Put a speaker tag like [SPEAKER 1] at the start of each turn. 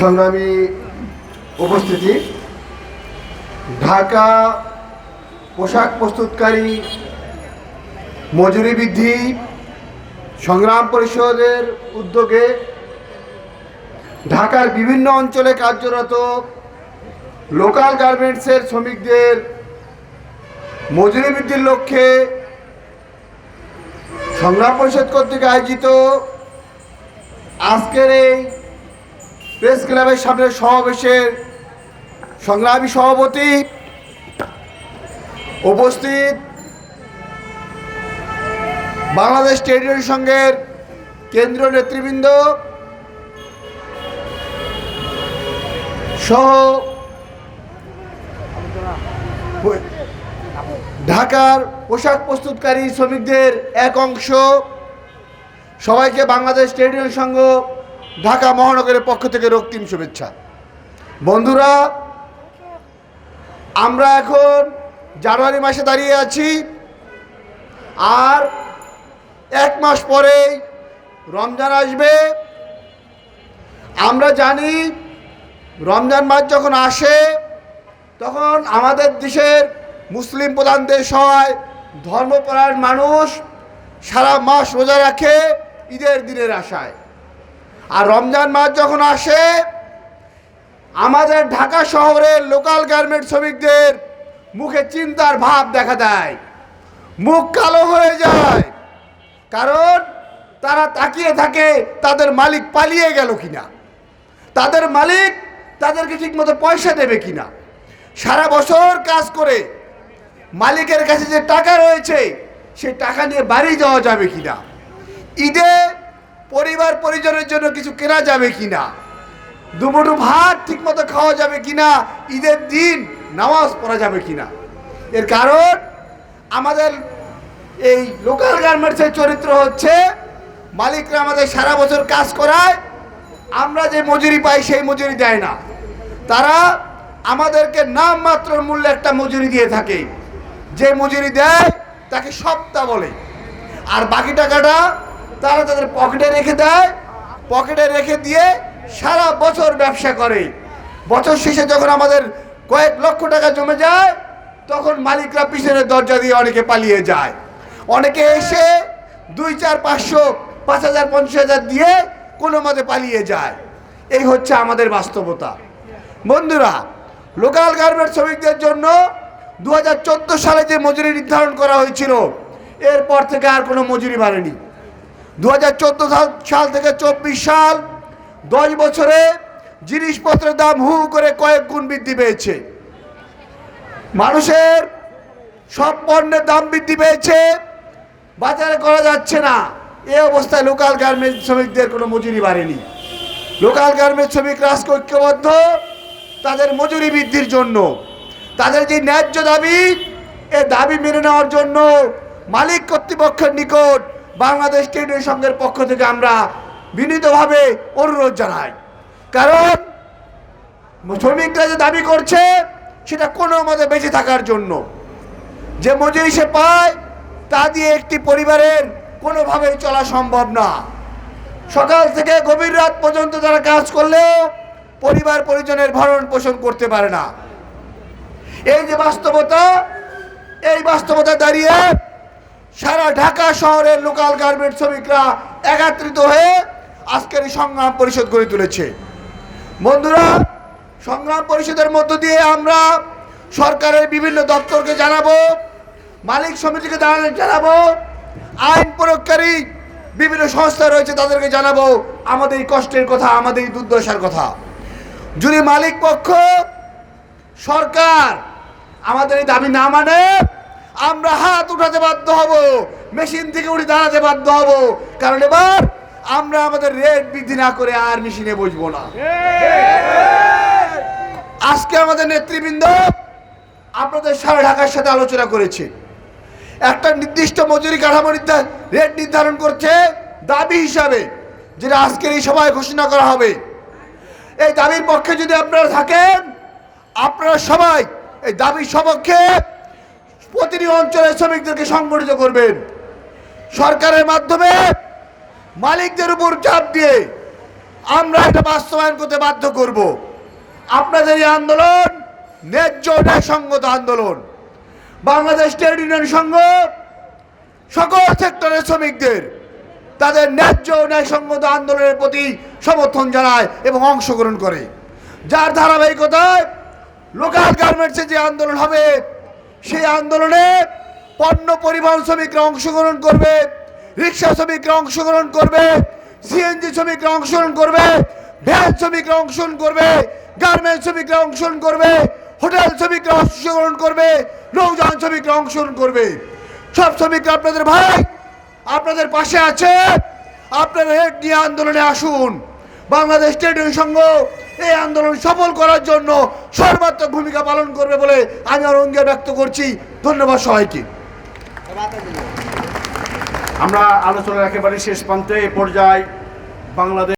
[SPEAKER 1] সংগ্রামী উপস্থিতি, ঢাকা পোশাক প্রস্তুতকারী মজুরি বৃদ্ধি, সংগ্রাম পরিষদের উদ্যোগে ঢাকার বিভিন্ন অঞ্চলে কার্যরত লোকাল গার্মেন্টসের শ্রমিকদের মজুরি বৃদ্ধির লক্ষ্যে সংগ্রাম পরিষদ কর্তৃক আয়োজিত আজকের এই প্রেস ক্লাবের সামনে সমাবেশের সংগ্রামী সভাপতি উপস্থিত বাংলাদেশ ইউনিয়ন সংঘের কেন্দ্রীয় নেতৃবৃন্দ সহ ঢাকার পোশাক প্রস্তুতকারী শ্রমিকদের এক অংশ সবাইকে বাংলাদেশ ইউনিয়ন সংঘ ঢাকা মহানগরের পক্ষ থেকে রক্তিম শুভেচ্ছা। বন্ধুরা, আমরা এখন জানুয়ারি মাসে দাঁড়িয়ে আছি। আর এক মাস পরেই রমজান আসবে। আমরা জানি রমজান মাস যখন আসে, তখন আমাদের দেশের মুসলিম প্রধান দেশ হয় ধর্মপরায়ণ মানুষ সারা মাস রোজা রাখে, ঈদের দিনের আশায়। আর রমজান মাস যখন আসে, আমাদের ঢাকা শহরের লোকাল গার্মেন্ট শ্রমিকদের মুখে চিন্তার ভাব দেখা দেয়। মুখ কালো হয়ে যায়। কারণ তারা তাকিয়ে থাকে, তাদের মালিক পালিয়ে গেল কিনা? তাদের মালিক তাদেরকে ঠিকমতো পয়সা দেবে কিনা? সারা বছর কাজ করে মালিকের কাছে যে টাকা রয়েছে, সেই টাকা নিয়ে বাড়ি যাওয়া যাবে কিনা? ঈদে পরিবার পরিজনের জন্য কিছু কেনা যাবে কিনা? দুমুঠো ভাত ঠিকমতো খাওয়া যাবে কিনা? ঈদের দিন নামাজ পড়া যাবে কিনা? এর কারণ, আমাদের এই লোকাল গার্মেন্টসের চরিত্র হচ্ছে, মালিকরা আমাদের সারা বছর কাজ করায়, আমরা যে মজুরি পাই সেই মজুরি দেয় না। তারা আমাদেরকে নামমাত্র মূল্যে একটা মজুরি দিয়ে থাকে। যে মজুরি দেয়, তাকে সপ্তাহ বলে। আর বাকি টাকাটা তারা তাদের পকেটে রেখে দেয়, পকেটে রেখে দিয়ে সারা বছর ব্যবসা করে। বছর শেষে যখন আমাদের কয়েক লক্ষ টাকা জমে যায়, তখন মালিকরা পিছনের দরজা দিয়ে অনেকে পালিয়ে যায়। অনেকে এসে দুই, চার, পাঁচশো, পাঁচ হাজার, পঞ্চাশ হাজার দিয়ে কোনো মতে পালিয়ে যায়। এই হচ্ছে আমাদের বাস্তবতা। বন্ধুরা লোকাল গার্মেন্ট শ্রমিকদের জন্য দু হাজার চোদ্দ সালে যে মজুরি নির্ধারণ করা হয়েছিল, এরপর থেকে আর কোনো মজুরি বাড়েনি। দু হাজার চোদ্দ সাল থেকে চব্বিশ সাল দশ বছরে জিনিসপত্রের দাম হু করে কয়েক গুণ বৃদ্ধি পেয়েছে। মানুষের সব পণ্যের দাম বৃদ্ধি পেয়েছে। বাজারে করা যাচ্ছে না। এ অবস্থায় লোকাল গার্মেন্ট শ্রমিকদের কোনো মজুরি বাড়েনি। লোকাল গার্মেন্ট শ্রমিক রাষ্ট্র ঐক্যবদ্ধ, তাদের মজুরি বৃদ্ধির জন্য। তাদের যে ন্যায্য দাবি, এ দাবি মেনে নেওয়ার জন্য মালিক কর্তৃপক্ষের নিকট বাংলাদেশ ইউনিয়ন সংঘের পক্ষ থেকে আমরা বিনীতভাবে অনুরোধ জানাই। কারণ শ্রমিকরা যে দাবি করছে, সেটা কোনো মতে বেঁচে থাকার জন্য। যে মজুরি সে পায়, তা দিয়ে একটি পরিবারের কোনোভাবেই চলা সম্ভব না। সকাল থেকে গভীর রাত পর্যন্ত তারা কাজ করলেও পরিবার পরিজনের ভরণ পোষণ করতে পারে না। এই যে বাস্তবতা, এই বাস্তবতা দাঁড়িয়ে সারা ঢাকা শহরের লোকাল গার্মেন্ট শ্রমিকরা একাত্রিত হয়ে আজকের এই সংগ্রাম পরিষদ গড়ে তুলেছে। বন্ধুরা, সংগ্রাম পরিষদের মধ্য দিয়ে আমরা সরকারের বিভিন্ন দপ্তরকে জানাব, মালিক সমিতিকে জানা- জানাব, আইন প্রয়োগকারী বিভিন্ন সংস্থা রয়েছে তাদেরকে জানাব। আমাদের কষ্টের কথা, আমাদের দুর্দশার কথা। যদি মালিক পক্ষ, সরকার আমাদের এই দাবি না মানে আমরা হাত উঠাতে বাধ্য হব, মেশিন থেকে উঠে দাঁড়াতে বাধ্য হব। কারণ এবার আমরা আমাদের রেট বৃদ্ধি না করে আর মেশিনে বসবো না। আজকে আমাদের নেতৃবৃন্দ আপনাদের সারা ঢাকার সাথে আলোচনা করেছে। একটা নির্দিষ্ট মজুরি কাঠামো রেট নির্ধারণ করছে দাবি হিসাবে, যেটা আজকের এই সভায় ঘোষণা করা হবে। এই দাবির পক্ষে যদি আপনারা থাকেন, আপনারা সবাই এই দাবির সপক্ষে প্রতিটি অঞ্চলের শ্রমিকদেরকে সংগঠিত করবেন। সরকারের মাধ্যমে মালিকদের উপর চাপ দিয়ে আমরা এটা বাস্তবায়ন করতে বাধ্য করব। আপনাদের এই আন্দোলন ন্যায্য ন্যায়সঙ্গত আন্দোলন। বাংলাদেশ ট্রেড ইউনিয়ন সংঘ সকল সেক্টরের শ্রমিকদের তাদের ন্যায্য ন্যায়সঙ্গত আন্দোলনের প্রতি সমর্থন জানায় এবং অংশগ্রহণ করে। যার ধারাবাহিকতায় লোকাল গার্মেন্টসে যে আন্দোলন হবে সেই আন্দোলনে পণ্য পরিবহন শ্রমিকরা অংশগ্রহণ করবে, রিক্সা শ্রমিকরা অংশগ্রহণ করবে সিএনজি শ্রমিকরা অংশগ্রহণ করবে, ভ্যান শ্রমিকরা অংশগ্রহণ করবে, গার্মেন্টস শ্রমিকরা অংশগ্রহণ করবে, হোটেল শ্রমিকরা অংশগ্রহণ করবে, নৌযান শ্রমিকরা অংশগ্রহণ করবে। সব শ্রমিকরা আপনাদের ভাই, আপনাদের পাশে আছে আপনারা হেড নিয়ে আন্দোলনে আসুন। বাংলাদেশ ট্রেড ইউনিয়ন সংঘ এই আন্দোলন সফল করার জন্য সর্বাত্মক ভূমিকা পালন করবে বলে আমি আমার অঙ্গীকার ব্যক্ত করছি। ধন্যবাদ সবাইকে।
[SPEAKER 2] আমরা আলোচনার একেবারে শেষ প্রান্তে এ পর্যায়ে বাংলাদেশ